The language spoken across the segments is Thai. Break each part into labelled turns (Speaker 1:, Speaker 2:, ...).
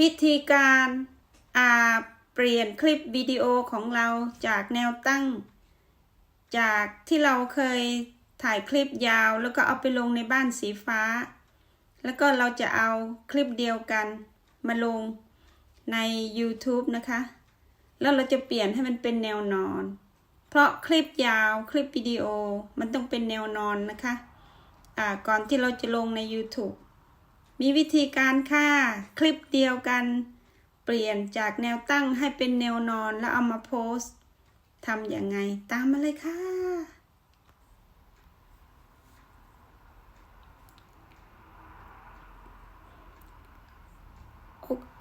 Speaker 1: วิธีการอ่าเปลี่ยนคลิปวิดีโอของเราจากแนวตั้ง จากที่เราเคยถ่ายคลิปยาว แล้วก็เอาไปลงในบ้านสีฟ้า แล้วก็เราจะเอาคลิปเดียวกันมาลงใน YouTube นะคะ แล้วเราจะเปลี่ยนให้มันเป็นแนวนอน เพราะคลิปยาวคลิปวิดีโอมันต้องเป็นแนวนอนนะคะ อ่าก่อนที่เราจะลงใน YouTube มีวิธีการค่ะคลิปเดียวกัน เปลี่ยนจากแนวตั้งให้เป็นแนวนอนแล้วเอามาโพสต์ทำยังไง ตามมาเลยค่ะ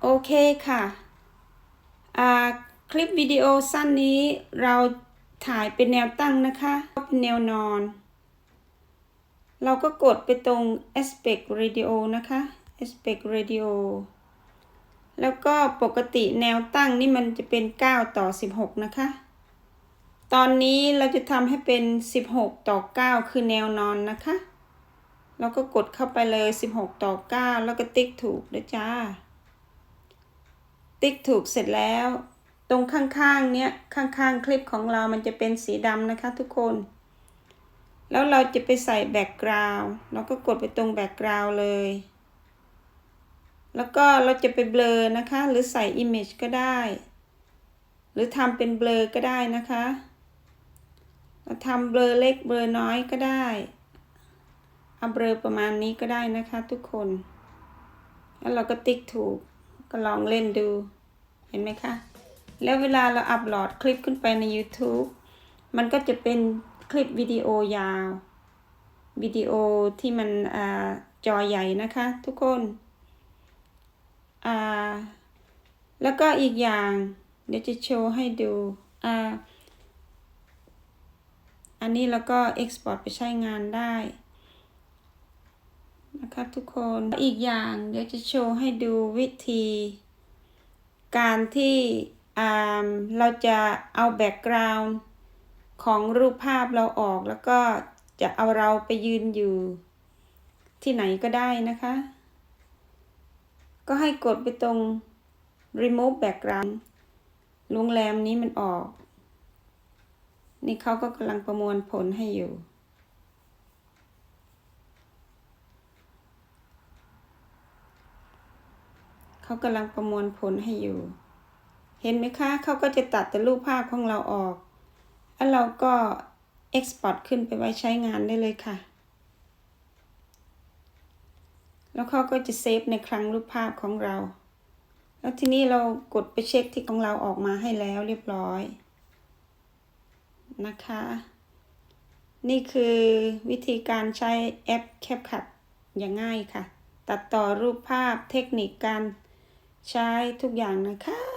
Speaker 1: โอเคค่ะ คลิปวิดีโอสั้นนี้เราถ่ายเป็นแนวตั้งนะคะ เป็นแนวนอน เราก็กดไปตรง aspect radio นะคะ aspect radio แล้วก็ปกติแนวตั้งนี่มันจะเป็น 9 ต่อ 16 นะคะ ตอนนี้เราจะทำให้เป็น 16 ต่อ 9 คือแนวนอนนะคะ เราก็กดเข้าไปเลย 16 ต่อ 9 แล้วก็ติ๊กถูกนะจ้า ติ๊กถูกเสร็จแล้ว ตรงข้างๆ เนี้ย ข้างๆ คลิปของเรามันจะเป็นสีดำนะคะทุกคน แล้วเราจะไปใส่แบ็กกราวด์เราก็กดไปตรงแบ็กกราวด์เลย แล้วก็เราจะไปเบลอนะคะ หรือใส่ Image ก็ได้ หรือทำเป็นเบลอก็ได้นะคะเราทำเบลอเล็กเบลอน้อยก็ได้เอาเบลอประมาณนี้ก็ได้นะคะทุกคน แล้วเราก็ติ๊กถูกก็ลองเล่นดูเห็นไหมคะ แล้วเวลาเราอัปโหลดคลิปขึ้นไปใน YouTube มันก็จะเป็น คลิปวิดีโอยาววิดีโอที่มันอจอใหญ่นะคะทุกคนแล้วก็อีกอย่างเดี๋ยวจะโชว์ให้ดูอ,อันนี้เราก็ Export ไปใช้งานได้นะคะทุกคนอีกอย่างเดี๋ยวจะโชว์ให้ดูวิธี การที่เราจะเอาแบ็กกราวน์ ของรูปภาพเราออกแล้วก็จะเอาเราไปยืนอยู่ ที่ไหนก็ได้นะคะ ก็ให้กดไปตรง remove background โรงแรมนี้มันออก นี่เขาก็กำลังประมวลผลให้อยู่ เขากำลังประมวลผลให้อยู่ เห็นไหมคะ เขาก็จะตัดแต่รูปภาพของเราออก แล้วเราก็ export ขึ้นไปไว้ใช้งานได้เลยค่ะ แล้วเขาก็จะเซฟในคลังรูปภาพของเรา แล้วทีนี้เรากดไปเช็คที่ของเราออกมาให้แล้วเรียบร้อย นะคะ นี่คือวิธีการใช้แอป CapCut อย่างง่ายค่ะ ตัดต่อรูปภาพเทคนิคการใช้ทุกอย่างนะคะ